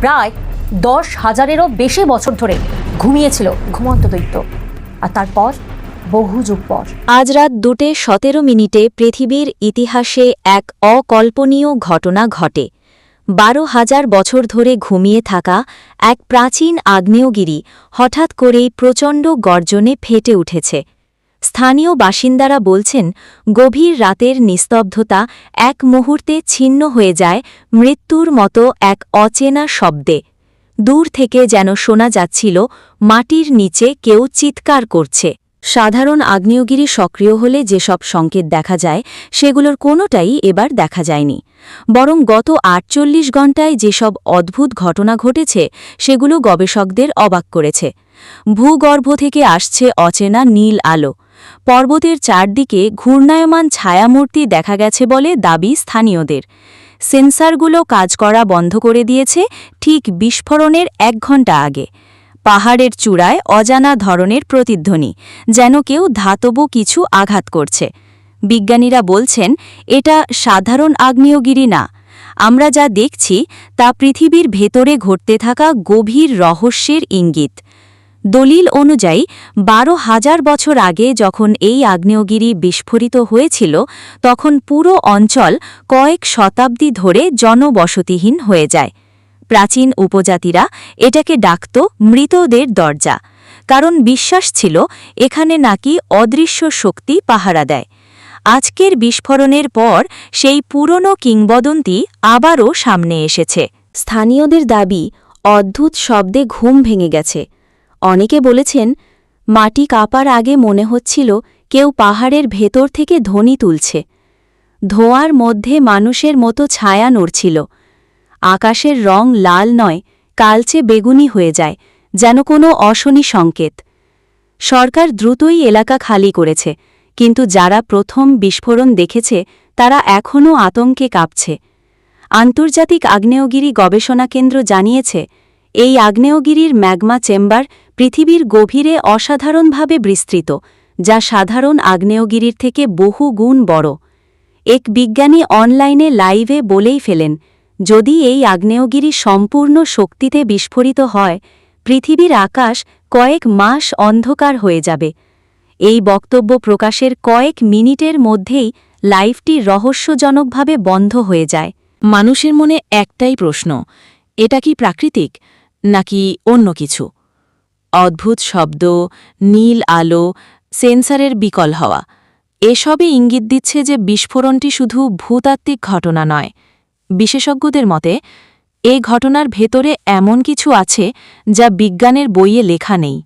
প্রায় দশ হাজারেরও বেশি বছর ধরে ঘুমিয়েছিল ঘুমন্ত দৈত্য। আর তারপর বহু যুগ পর। আজ রাত দুটে সতেরো মিনিটে পৃথিবীর ইতিহাসে এক অকল্পনীয় ঘটনা ঘটে। বারো হাজার বছর ধরে ঘুমিয়ে থাকা এক প্রাচীন আগ্নেয়গিরি হঠাৎ করেই প্রচণ্ড গর্জনে ফেটে উঠেছে। স্থানীয় বাসিন্দারা বলছেন, গভীর রাতের নিস্তব্ধতা এক মুহূর্তে ছিন্ন হয়ে যায় মৃত্যুর মতো এক অচেনা শব্দে। দূর থেকে যেন শোনা যাচ্ছিল, মাটির নিচে কেউ চিৎকার করছে। সাধারণ আগ্নেয়গিরি সক্রিয় হলে যেসব সংকেত দেখা যায়, সেগুলোর কোনোটাই এবার দেখা যায়নি। বরং গত আটচল্লিশ ঘণ্টায় যেসব অদ্ভুত ঘটনা ঘটেছে, সেগুলো গবেষকদের অবাক করেছে। ভূগর্ভ থেকে আসছে অচেনা নীল আলো। পর্বতের চারদিকে ঘূর্ণায়মান ছায়ামূর্তি দেখা গেছে বলে দাবি স্থানীয়দের। সেন্সারগুলো কাজ করা বন্ধ করে দিয়েছে ঠিক বিস্ফোরণের এক ঘণ্টা আগে। পাহাড়ের চূড়ায় অজানা ধরনের প্রতিধ্বনি, যেন কেউ ধাতব কিছু আঘাত করছে। বিজ্ঞানীরা বলছেন, এটা সাধারণ আগ্নেয়গিরি না। আমরা যা দেখছি তা পৃথিবীর ভেতরে ঘটতে থাকা গভীর রহস্যের ইঙ্গিত। দলিল অনুযায়ী, বারো হাজার বছর আগে যখন এই আগ্নেয়গিরি বিস্ফোরিত হয়েছিল, তখন পুরো অঞ্চল কয়েক শতাব্দী ধরে জনবসতিহীন হয়ে যায়। প্রাচীন উপজাতিরা এটাকে ডাকত মৃতদের দরজা, কারণ বিশ্বাস ছিল এখানে নাকি অদৃশ্য শক্তি পাহারা দেয়। আজকের বিস্ফোরণের পর সেই পুরনো কিংবদন্তি আবারও সামনে এসেছে। স্থানীয়দের দাবি, অদ্ভুত শব্দে ঘুম ভেঙে গেছে। অনেকে বলেছেন, মাটি কাপার আগে মনে হচ্ছিল কেউ পাহাড়ের ভেতর থেকে ধ্বনি তুলছে। ধোঁয়ার মধ্যে মানুষের মতো ছায়া নড়ছিল। আকাশের রং লাল নয়, কালচে বেগুনি হয়ে যায়, যেন কোনো অশনি সংকেত। সরকার দ্রুতই এলাকা খালি করেছে, কিন্তু যারা প্রথম বিস্ফোরণ দেখেছে, তারা এখনও আতঙ্কে কাঁপছে। আন্তর্জাতিক আগ্নেয়গিরি গবেষণা কেন্দ্র জানিয়েছে, এই আগ্নেয়গিরির ম্যাগমা চেম্বার পৃথিবীর গভীরে অসাধারণভাবে বিস্তৃত, যা সাধারণ আগ্নেয়গিরির থেকে বহু গুণ বড়। এক বিজ্ঞানী অনলাইনে লাইভে বলেই ফেলেন, যদি এই আগ্নেয়গিরি সম্পূর্ণ শক্তিতে বিস্ফোরিত হয়, পৃথিবীর আকাশ কয়েক মাস অন্ধকার হয়ে যাবে। এই বক্তব্য প্রকাশের কয়েক মিনিটের মধ্যেই লাইভটি রহস্যজনকভাবে বন্ধ হয়ে যায়। মানুষের মনে একটাই প্রশ্ন, এটা কি প্রাকৃতিক, নাকি অন্য কিছু? অদ্ভুত শব্দ, নীল আলো, সেন্সারের বিকল হওয়া। এসবই ইঙ্গিত দিচ্ছে যে বিস্ফোরণটি শুধু ভূতাত্ত্বিক ঘটনা নয়। বিশেষজ্ঞদের মতে এ ঘটনার ভেতরে এমন কিছু আছে যা বিজ্ঞানের বইয়ে লেখা নেই।